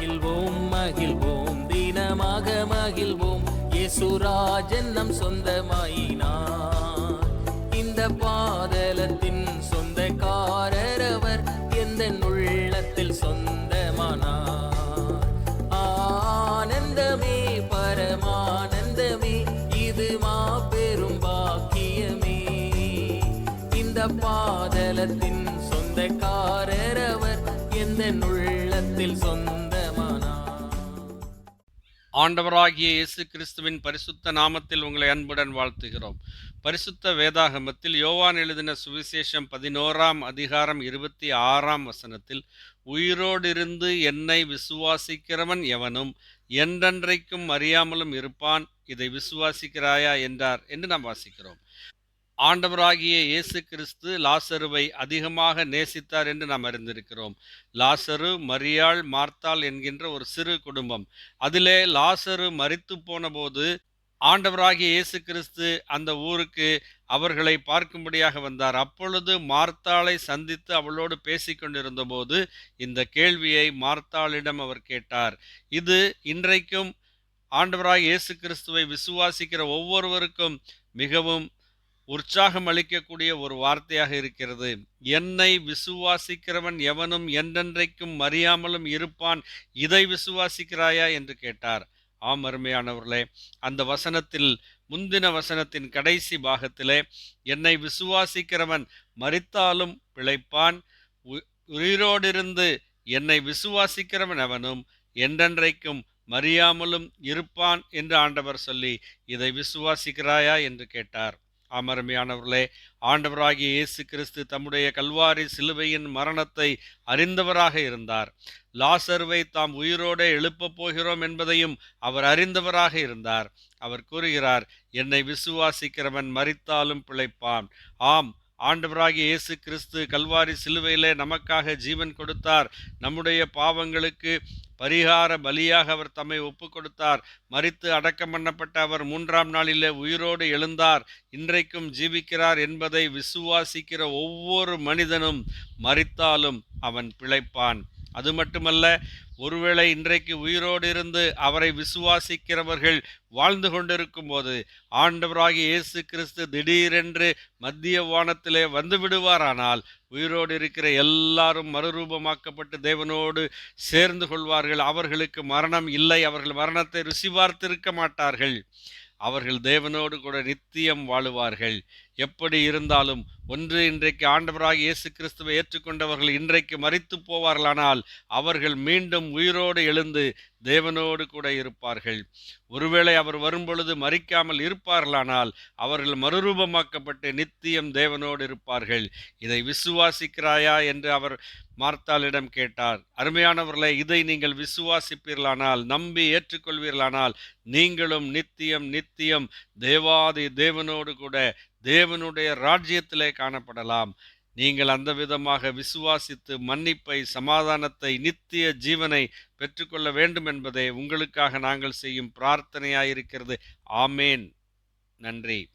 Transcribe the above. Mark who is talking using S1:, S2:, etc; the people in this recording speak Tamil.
S1: மகிழ்வோம் மகிழ்வோம். தினமாக மகிழ்வோம். இயேசுராஜன் நம் சொந்தமாயினார். இந்த பாதலத்தின் சொந்தக்காரர் அவர் எந்த உள்ளத்தில் சொந்தமானார். ஆனந்தமே பரமானந்தமே இது மாபெரும் பாக்கியமே. இந்த பாதலத்தின் சொந்தக்காரர் அவர் எந்த உள்ளத்தில் சொந்த
S2: ஆண்டவராகிய இயேசு கிறிஸ்துவின் பரிசுத்த நாமத்தில் உங்களை அன்புடன் வாழ்த்துகிறோம். பரிசுத்த வேதாகமத்தில் யோவான் எழுதின சுவிசேஷம் பதினோராம் அதிகாரம் இருபத்தி ஆறாம் வசனத்தில் உயிரோடிருந்து என்னை விசுவாசிக்கிறவன் எவனும் என்றென்றைக்கும் அறியாமலும் இருப்பான். இதை விசுவாசிக்கிறாயா? என்றார் என்று நாம் வாசிக்கிறோம். ஆண்டவராகிய இயேசு கிறிஸ்து லாசருவை அதிகமாக நேசித்தார் என்று நாம் அறிந்திருக்கிறோம். லாசரு மரியாள் மார்த்தாள் என்கின்ற ஒரு சிறு குடும்பம். அதிலே லாசரு மரித்து போனபோது ஆண்டவராகிய இயேசு கிறிஸ்து அந்த ஊருக்கு அவர்களை பார்க்கும்படியாக வந்தார். அப்பொழுது மார்த்தாளை சந்தித்து அவளோடு பேசிக் கொண்டிருந்தபோது இந்த கேள்வியை மார்த்தாளிடம் அவர் கேட்டார். இது இன்றைக்கும் ஆண்டவராக இயேசு கிறிஸ்துவை விசுவாசிக்கிற ஒவ்வொருவருக்கும் மிகவும் உற்சாகம் அளிக்கக்கூடிய ஒரு வார்த்தையாக இருக்கிறது. என்னை விசுவாசிக்கிறவன் எவனும் என்றென்றைக்கும் அறியாமலும் இருப்பான். இதை விசுவாசிக்கிறாயா? என்று கேட்டார். ஆம் அருமையானவர்களே அந்த வசனத்தில் முந்தின வசனத்தின் கடைசி பாகத்திலே என்னை விசுவாசிக்கிறவன் மரித்தாலும் பிழைப்பான். உ- உயிரோடிருந்து என்னை விசுவாசிக்கிறவன் அவனும் என்றென்றைக்கும் மறியாமலும் இருப்பான் என்று ஆண்டவர் சொல்லி இதை விசுவாசிக்கிறாயா? என்று கேட்டார். அமருமையானவர்களே ஆண்டவராகிய இயேசு கிறிஸ்து தம்முடைய கல்வாரி சிலுவையின் மரணத்தை அறிந்தவராக இருந்தார். லாசர்வை தாம் உயிரோடு எழுப்பப் போகிறோம் என்பதையும் அவர் அறிந்தவராக இருந்தார். அவர் கூறுகிறார் என்னை விசுவாசிக்கிறவன் மறித்தாலும் பிழைப்பான். ஆம் ஆண்டவராகிய இயேசு கிறிஸ்து கல்வாரி சிலுவையிலே நமக்காக ஜீவன் கொடுத்தார். நம்முடைய பாவங்களுக்கு பரிகார பலியாக அவர் தம்மை ஒப்பு கொடுத்தார் மறித்து அடக்கம் பண்ணப்பட்ட அவர் மூன்றாம் நாளிலே உயிரோடு எழுந்தார். இன்றைக்கும் ஜீவிக்கிறார் என்பதை விசுவாசிக்கிற ஒவ்வொரு மனிதனும் மறித்தாலும் அவன் பிழைப்பான். அது மட்டுமல்ல ஒருவேளை இன்றைக்கு உயிரோடு இருந்து அவரை விசுவாசிக்கிறவர்கள் வாழ்ந்து கொண்டிருக்கும் போது ஆண்டவராகி இயேசு கிறிஸ்து திடீரென்று மத்திய வானத்திலே வந்து விடுவாரானால் உயிரோடு இருக்கிற எல்லாரும் மறுரூபமாக்கப்பட்டு தேவனோடு சேர்ந்து கொள்வார்கள். அவர்களுக்கு மரணம் இல்லை. அவர்கள் மரணத்தை ருசி பார்த்திருக்க மாட்டார்கள். அவர்கள் தேவனோடு கூட நித்தியம் வாழுவார்கள். எப்படி இருந்தாலும் ஒன்று இன்றைக்கு ஆண்டவராக இயேசு கிறிஸ்துவை ஏற்றுக்கொண்டவர்கள் இன்றைக்கு மறித்து போவார்களானால் அவர்கள் மீண்டும் உயிரோடு எழுந்து தேவனோடு கூட இருப்பார்கள். ஒருவேளை அவர் வரும்பொழுது மறிக்காமல் இருப்பார்களானால் அவர்கள் மறுரூபமாக்கப்பட்டு நித்தியம் தேவனோடு இருப்பார்கள். இதை விசுவாசிக்கிறாயா என்று அவர் மார்த்தாளிடம் கேட்டார். அருமையானவர்களே இதை நீங்கள் விசுவாசிப்பீர்களானால் நம்பி ஏற்றுக்கொள்வீர்களானால் நீங்களும் நித்தியம் நித்தியம் தேவாதி தேவனோடு கூட தேவனுடைய ராஜ்யத்திலே காணப்படலாம். நீங்கள் அந்த விதமாக விசுவாசித்து மன்னிப்பை சமாதானத்தை நித்திய ஜீவனை பெற்றுக்கொள்ள வேண்டும் என்பதே உங்களுக்காக நாங்கள் செய்யும் பிரார்த்தனையாயிருக்கிறது. ஆமேன். நன்றி.